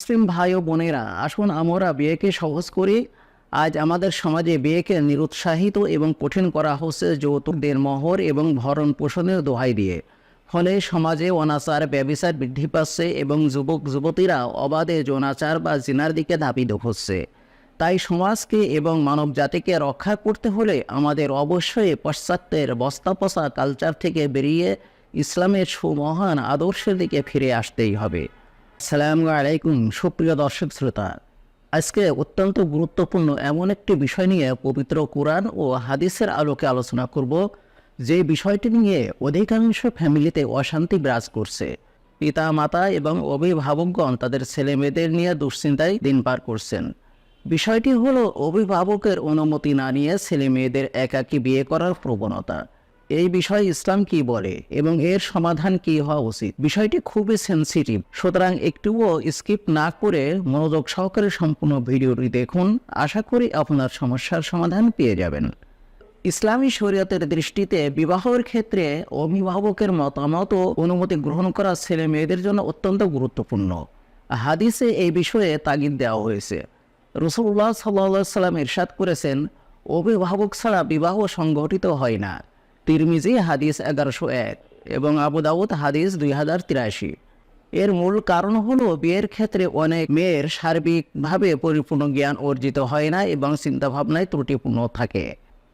মুসলিম ভাই ও বোনেরা, আসুন আমরা বিয়েকে সহজ করি। আজ আমাদের সমাজে বিয়েকে নিরুৎসাহিত এবং কঠিন করা হচ্ছে যৌতুকদের মহর এবং ভরণ পোষণের দোহাই দিয়ে। ফলে সমাজে অনাচার, ব্যবিচার বৃদ্ধি পাচ্ছে এবং যুবক, যুবতীরা অবাধে যৌনাচার বা জিনার দিকে ধাবিত হচ্ছে। তাই সমাজকে এবং মানব জাতিকে রক্ষা করতে হলে আমাদের অবশ্যই পাশ্চাত্যের বস্তাপসা কালচার থেকে বেরিয়ে ইসলামের সুমহান আদর্শের দিকে ফিরে আসতেই হবে। সালাম আলাইকুম সুপ্রিয় দর্শক শ্রোতা। আজকে অত্যন্ত গুরুত্বপূর্ণ এমন একটি বিষয় নিয়ে পবিত্র কোরআন ও হাদিসের আলোকে আলোচনা করব, যে বিষয়টি নিয়ে অধিকাংশ ফ্যামিলিতে অশান্তি বিরাজ করছে। পিতা মাতা এবং অভিভাবকগণ তাদের ছেলে মেয়েদের নিয়ে দুশ্চিন্তায় দিন পার করছেন। বিষয়টি হলো, অভিভাবকের অনুমতি না নিয়ে ছেলে মেয়েদের একাকী বিয়ে করার প্রবণতা। এই বিষয়ে ইসলাম কি বলে এবং এর সমাধান কি হওয়া উচিত? বিষয়টি খুবই সেন্সিটিভ সুতরাং একটুও স্কিপ না করে মনোযোগ সহকারে সম্পূর্ণ ভিডিওটি দেখুন। আশা করি আপনার সমস্যার সমাধান পেয়ে যাবেন। ইসলামী শরীয়তের দৃষ্টিতে বিবাহের ক্ষেত্রে অভিভাবকের মতামত ও অনুমতি গ্রহণ করা ছেলে মেয়েদের জন্য অত্যন্ত গুরুত্বপূর্ণ। হাদিসে এই বিষয়ে তাগিদ দেওয়া হয়েছে। রসুল্লাহ সাল্লা সাল্লাম ইরশাদ করেছেন, অভিভাবক ছাড়া বিবাহ সংগঠিত হয় না। তিরমিজি হাদিস এগারোশো এক এবং আবু দাউদ হাদিস দুই হাজার তিরাশি। এর মূল কারণ হলো বিয়ের ক্ষেত্রে অনেক মেয়ের সার্বিকভাবে পরিপূর্ণ জ্ঞান অর্জিত হয় না এবং চিন্তাভাবনায় ত্রুটিপূর্ণ থাকে।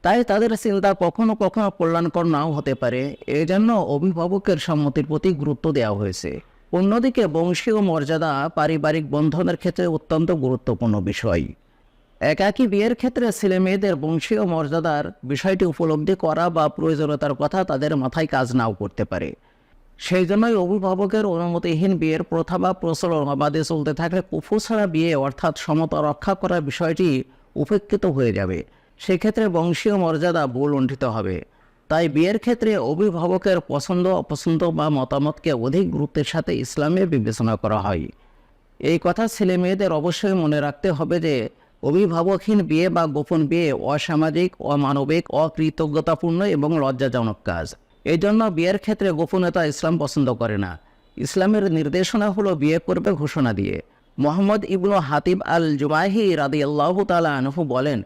তাই তাদের চিন্তা কখনো কখনো কল্যাণকর নাও হতে পারে। এজন্য অভিভাবকের সম্মতির প্রতি গুরুত্ব দেওয়া হয়েছে। অন্যদিকে বংশীয় মর্যাদা পারিবারিক বন্ধনের ক্ষেত্রে অত্যন্ত গুরুত্বপূর্ণ বিষয়। একাকী বিয়ের ক্ষেত্রে ছেলে মেয়েদের বংশীয় মর্যাদার বিষয়টি উপলব্ধি করা বা প্রয়োজনীয়তার কথা তাদের মাথায় কাজ নাও করতে পারে। সেই জন্যই অভিভাবকের অনুমতিহীন বিয়ের প্রথা বা প্রচলন বাদে চলতে থাকলে কুফু ছাড়া বিয়ে অর্থাৎ সমতা রক্ষা করার বিষয়টি উপেক্ষিত হয়ে যাবে। সেক্ষেত্রে বংশীয় মর্যাদা ভুল লুণ্ঠিত হবে। তাই বিয়ের ক্ষেত্রে অভিভাবকের পছন্দ, অপছন্দ বা মতামতকে অধিক গুরুত্বের সাথে ইসলামে বিবেচনা করা হয়। এই কথা ছেলে মেয়েদের অবশ্যই মনে রাখতে হবে যে অভিভাবকহীন বিয়ে বা গোপন বিয়ে অসামাজিক, অমানবিক, অকৃতজ্ঞতাপূর্ণ এবং লজ্জাজনক কাজ। এই জন্য বিয়ের ক্ষেত্রে গোপনীয়তা ইসলাম পছন্দ করে না। ইসলামের নির্দেশনা হলো বিয়ে করবে ঘোষণা দিয়ে। মোহাম্মদ ইবনু হাতিব আল জুমাহি রাদি আল্লাহ তালা আনহু বলেন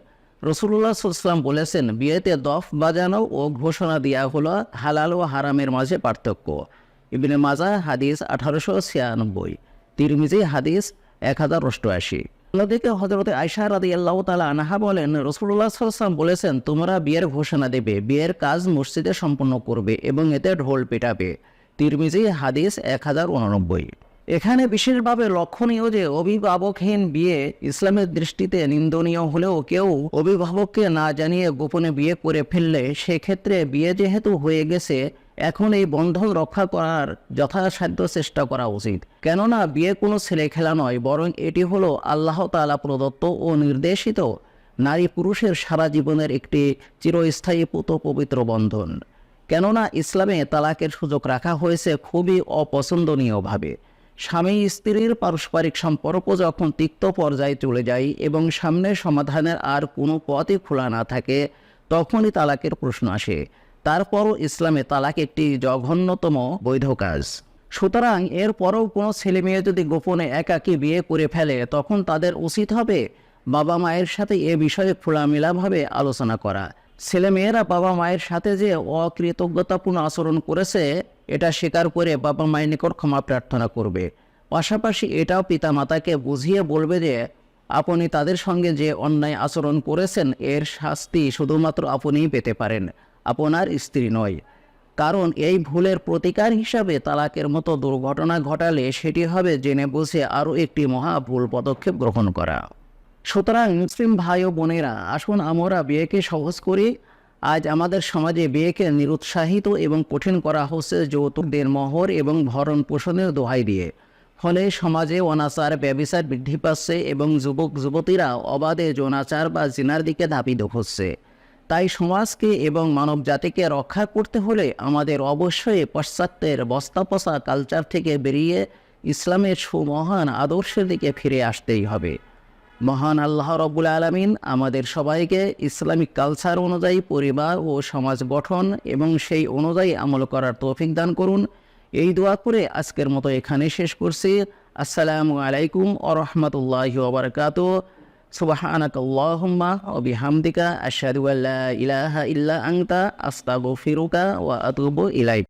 রসুল্লাহ সাল্লাম বলেছেন, বিয়েতে দফ বাজানো ও ঘোষণা দেওয়া হলো হালাল ও হারামের মাঝে পার্থক্য। ইবনে মাজা হাদিস আঠারোশো ছিয়ানব্বই। তিরমিজি হাদিস এক হাজার অষ্টআশি। অন্যদিকে হজরত আয়সা রাদি আল্লাহ তালা আনাহা বলেন রসুল্লাহ সাল্লাম বলেছেন, তোমরা বিয়ের ঘোষণা দেবে, বিয়ের কাজ মসজিদে সম্পন্ন করবে এবং এতে ঢোল পেটাবে। তিরমিজি, হাদিস এক হাজার উননব্বই। এখানে বিশেষভাবে লক্ষণীয় যে অভিভাবকহীন বিয়ে ইসলামের দৃষ্টিতে নিন্দনীয় হলেও কেউ অভিভাবককে না জানিয়ে গোপনে বিয়ে করে ফেললে, সেক্ষেত্রে বিয়ে যেহেতু হয়ে গেছে এখন এই বন্ধন রক্ষা করার যথাসাধ্য চেষ্টা করা উচিত। কেননা, বিয়ে কোনো ছেলে খেলা নয়, বরং এটি হলো আল্লাহ তালা প্রদত্ত ও নির্দেশিত নারী পুরুষের সারা জীবনের একটি চিরস্থায়ী পুত পবিত্র বন্ধন। কেননা, ইসলামে তালাকের সুযোগ রাখা হয়েছে খুবই অপছন্দনীয়ভাবে। স্বামী স্ত্রীর পারস্পরিক সম্পর্ক যখন তিক্ত পর্যায়ে চলে যায় এবং সামনে সমাধানের আর কোনো পথই খোলা না থাকে, তখনই তালাকের প্রশ্ন আসে। তারপরও ইসলামে তালাক একটি জঘন্যতম বৈধ কাজ। সুতরাং এরপরও কোনো ছেলে মেয়ে যদি গোপনে একাকী বিয়ে করে ফেলে, তখন তাদের উচিত হবে বাবা মায়ের সাথে এ বিষয়ে খোলামেলাভাবে আলোচনা করা। ছেলে মেয়েরা বাবা মায়ের সাথে যে অকৃতজ্ঞতাপূর্ণ আচরণ করেছে, এটা স্বীকার করে বাবা মায়ের নিকট ক্ষমা প্রার্থনা করবে। পাশাপাশি এটাও পিতামাতাকে বুঝিয়ে বলবে যে, আপনি তাদের সঙ্গে যে অন্যায় আচরণ করেছেন, এর শাস্তি শুধুমাত্র আপনিই পেতে পারেন। আপনার স্ত্রী নয়। কারণ এই ভুলের প্রতিকার হিসাবে তালাকের মতো দুর্ঘটনা ঘটালে সেটি হবে জেনে বুঝে আরও একটি মহা ভুল পদক্ষেপ গ্রহণ করা। সুতরাং মুসলিম ভাই ও বোনেরা, আসুন আমরা বিয়েকে সহজ করি। আজ আমাদের সমাজে বিয়েকে নিরুৎসাহিত এবং কঠিন করা হচ্ছে যৌতুকদের মহর এবং ভরণ পোষণের দোহাই দিয়ে। ফলে সমাজে অনাচার, ব্যবিচার বৃদ্ধি পাচ্ছে এবং যুবক যুবতীরা অবাধে যৌনাচার বা জিনার দিকে ধাবিত হচ্ছে। তাই সমাজকে এবং মানব জাতিকে রক্ষা করতে হলে আমাদের অবশ্যই পাশ্চাত্যের বস্তাপসা কালচার থেকে বেরিয়ে ইসলামের সুমহান আদর্শের দিকে ফিরে আসতেই হবে। মহান আল্লাহ রব্বুল আলমিন আমাদের সবাইকে ইসলামিক কালচার অনুযায়ী পরিবার ও সমাজ গঠন এবং সেই অনুযায়ী আমল করার তৌফিক দান করুন। এই দোয়া করে আজকের মতো এখানে শেষ করছি। আসসালামু আলাইকুম ও রহমতুল্লাহ সুবাহানাক আল্লাহুম্মা ওয়া বিহামদিকা আশহাদু আল্লা ইলাহা ইল্লা আনতা আস্তাগফিরুকা ওয়া আতুবু ইলাইক